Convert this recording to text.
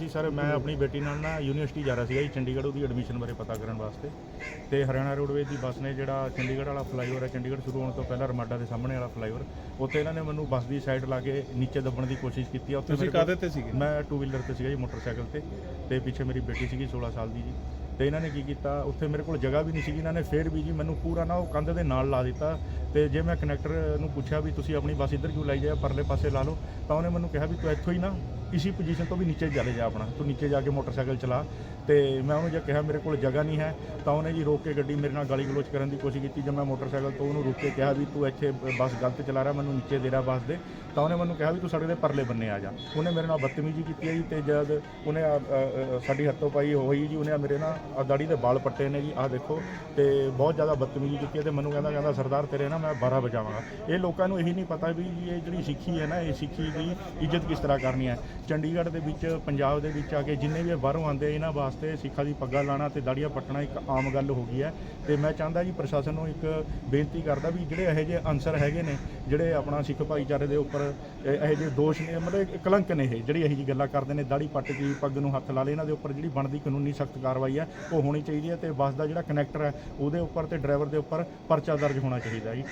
ਜੀ ਸਰ ਮੈਂ ਆਪਣੀ ਬੇਟੀ ਨਾਲ ਨਾ ਯੂਨੀਵਰਸਿਟੀ ਜਾ ਰਿਹਾ ਸੀਗਾ ਜੀ ਚੰਡੀਗੜ੍ਹ ਉਹਦੀ ਐਡਮਿਸ਼ਨ ਬਾਰੇ ਪਤਾ ਕਰਨ ਵਾਸਤੇ। ਤੇ ਹਰਿਆਣਾ ਰੋਡਵੇਜ਼ ਦੀ ਬੱਸ ਨੇ ਜਿਹੜਾ ਚੰਡੀਗੜ੍ਹ ਵਾਲਾ ਫਲਾਈਓਵਰ ਹੈ ਚੰਡੀਗੜ੍ਹ ਸ਼ੁਰੂ ਹੋਣ ਤੋਂ ਪਹਿਲਾਂ ਰਮਾਡਾ ਦੇ ਸਾਹਮਣੇ ਵਾਲਾ ਫਲਾਈਓਵਰ ਉੱਥੇ ਇਹਨਾਂ ਨੇ ਮੈਨੂੰ ਬੱਸ ਦੀ ਸਾਈਡ ਲਾ ਕੇ ਨੀਚੇ ਦੱਬਣ ਦੀ ਕੋਸ਼ਿਸ਼ ਕੀਤੀ ਆ। ਉੱਥੇ ਤੁਸੀਂ ਕਾਹਦੇ ਤੇ ਸੀਗੇ? ਮੈਂ ਟੂ ਵੀਲਰ ਤੇ ਸੀਗਾ ਜੀ ਮੋਟਰਸਾਈਕਲ ਤੇ ਤੇ ਪਿੱਛੇ ਮੇਰੀ ਬੇਟੀ ਸੀਗੀ 16 ਸਾਲ ਦੀ ਜੀ। ਤੇ ਇਹਨਾਂ ਨੇ ਕੀ ਕੀਤਾ? ਉੱਥੇ ਮੇਰੇ ਕੋਲ ਜਗ੍ਹਾ ਵੀ ਨਹੀਂ ਸੀਗੀ, ਇਹਨਾਂ ਨੇ ਫੇਰ ਵੀ ਜੀ ਮੈਨੂੰ ਪੂਰਾ ਨਾ ਉਹ ਕੰਧ ਦੇ ਨਾਲ ਲਾ ਦਿੱਤਾ ਤੇ ਜੇ ਮੈਂ ਕਨੈਕਟਰ ਨੂੰ ਪੁੱਛਿਆ ਵੀ ਤੁਸੀਂ ਆਪਣੀ ਬੱਸ ਇੱਧਰ ਕਿਉਂ ਲਾਈ ਜਾਏ, ਪਰਲੇ ਪਾਸੇ ਲਾ ਲਓ, ਤਾਂ ਉਹਨੇ ਮੈਨੂੰ ਕਿਹਾ ਵੀ ਤੂੰ ਇੱਥੋਂ ਹੀ ਨਾ ਇਸੀ ਪੋਜੀਸ਼ਨ ਤੋਂ ਵੀ ਨੀਚੇ ਚਲੇ ਜਾ ਆਪਣਾ, ਤੂੰ ਨੀਚੇ ਜਾ ਕੇ ਮੋਟਰਸਾਈਕਲ ਚਲਾ। ਤੇ ਮੈਂ ਉਹਨੂੰ ਜੇ ਕਿਹਾ ਮੇਰੇ ਕੋਲ ਜਗ੍ਹਾ ਨਹੀਂ ਹੈ, ਤਾਂ ਉਹਨੇ ਜੀ ਰੋਕ ਕੇ ਗੱਡੀ ਮੇਰੇ ਨਾਲ ਗਾਲੀ ਗਲੋਚ ਕਰਨ ਦੀ ਕੋਸ਼ਿਸ਼ ਕੀਤੀ। ਜਦ ਮੈਂ ਮੋਟਰਸਾਈਕਲ ਤੋਂ ਉਹਨੂੰ ਰੁਕ ਕੇ ਕਿਹਾ ਵੀ ਤੂੰ ਇੱਥੇ ਬੱਸ ਗਲਤ ਚਲਾ ਰਿਹਾ, ਮੈਨੂੰ ਨੀਚੇ ਦੇ ਰਿਹਾ ਬੱਸ ਦੇ, ਤਾਂ ਉਹਨੇ ਮੈਨੂੰ ਕਿਹਾ ਵੀ ਤੂੰ ਸੜਕ ਦੇ ਪਰਲੇ ਬੰਨੇ ਆ ਜਾ। ਉਹਨੇ ਮੇਰੇ ਨਾਲ ਬਦਤਮੀਜ਼ੀ ਕੀਤੀ ਹੈ ਜੀ ਤੇ ਜਦ ਉਹਨੇ ਸਾਡੀ ਹੱਥੋਂ ਪਾਈ ਹੋਈ ਜੀ, ਉਹਨੇ ਮੇਰੇ ਨਾਲ ਆਹ ਦਾੜੀ ਦੇ ਵਾਲ ਪੱਟੇ ਨੇ ਜੀ, ਆਹ ਦੇਖੋ ਤੇ ਬਹੁਤ ਜ਼ਿਆਦਾ ਬਦਤਮੀਜ਼ੀ ਕੀਤੀ ਹੈ ਤੇ ਮੈਨੂੰ ਕਹਿੰਦਾ ਕਹਿੰਦਾ ਸਰਦਾਰ ਤੇਰੇ ਨਾ ਮੈਂ 12 ਵਜਾਵਾਂਗਾ। ਇਹ ਲੋਕਾਂ ਨੂੰ ਇਹੀ ਨਹੀਂ ਪਤਾ ਵੀ ਇਹ ਜਿਹੜੀ ਸਿੱਖੀ ਹੈ ਨਾ, ਇਹ ਸਿੱਖੀ ਦੀ ਇੱਜ਼ਤ ਕਿਸ ਤਰ੍ਹਾਂ ਕਰਨੀ ਹੈ। ਚੰਡੀਗੜ੍ਹ ਦੇ ਵਿੱਚ, ਪੰਜਾਬ ਦੇ ਵਿੱਚ ਆ ਕੇ ਜਿੰਨੇ ਵੀ ਬਾਹਰੋਂ ਆਉਂਦੇ ਇਹਨਾਂ ਵਾਸਤੇ ਸਿੱਖਾਂ ਦੀ ਪੱਗਾਂ ਲਾਣਾ ਤੇ ਦਾੜੀਆਂ ਪੱਟਣਾ ਇੱਕ ਆਮ ਗੱਲ ਹੋ ਗਈ ਹੈ। ਤੇ ਮੈਂ ਚਾਹੁੰਦਾ ਜੀ ਪ੍ਰਸ਼ਾਸਨ ਨੂੰ ਇੱਕ ਬੇਨਤੀ ਕਰਦਾ ਵੀ ਜਿਹੜੇ ਇਹੋ ਜਿਹੇ ਅਨਸਰ ਹੈਗੇ ਨੇ, ਜਿਹੜੇ ਆਪਣਾ ਸਿੱਖ ਭਾਈਚਾਰੇ ਦੇ ਉੱਪਰ ਇਹੋ ਜਿਹੇ ਦੋਸ਼ ਨੇ, ਮਤਲਬ ਕਲੰਕ ਨੇ ਇਹ, ਜਿਹੜੀ ਇਹੋ ਜਿਹੀ ਗੱਲਾਂ ਕਰਦੇ ਨੇ ਦਾੜੀ ਪੱਟ ਕੇ ਪੱਗ ਨੂੰ ਹੱਥ ਲਾ ਲੇ ਇਹਨਾਂ ਦੇ ਉੱਪਰ ਜਿਹੜੀ ਬਣਦੀ ਕਾਨੂੰਨੀ ਸਖਤ ਕਾਰਵਾਈ ਹੈ ਉਹ ਹੋਣੀ ਚਾਹੀਦੀ ਹੈ ਤੇ ਬੱਸ ਦਾ ਜਿਹੜਾ ਕਨੈਕਟਰ ਹੈ, ਉਹਦੇ ਉੱਪਰ ਤੇ ਡਰਾਈਵਰ ਦੇ ਉੱਪਰ ਪਰਚਾ ਦਰਜ ਹੋਣਾ ਚਾਹੀਦਾ ਜੀ।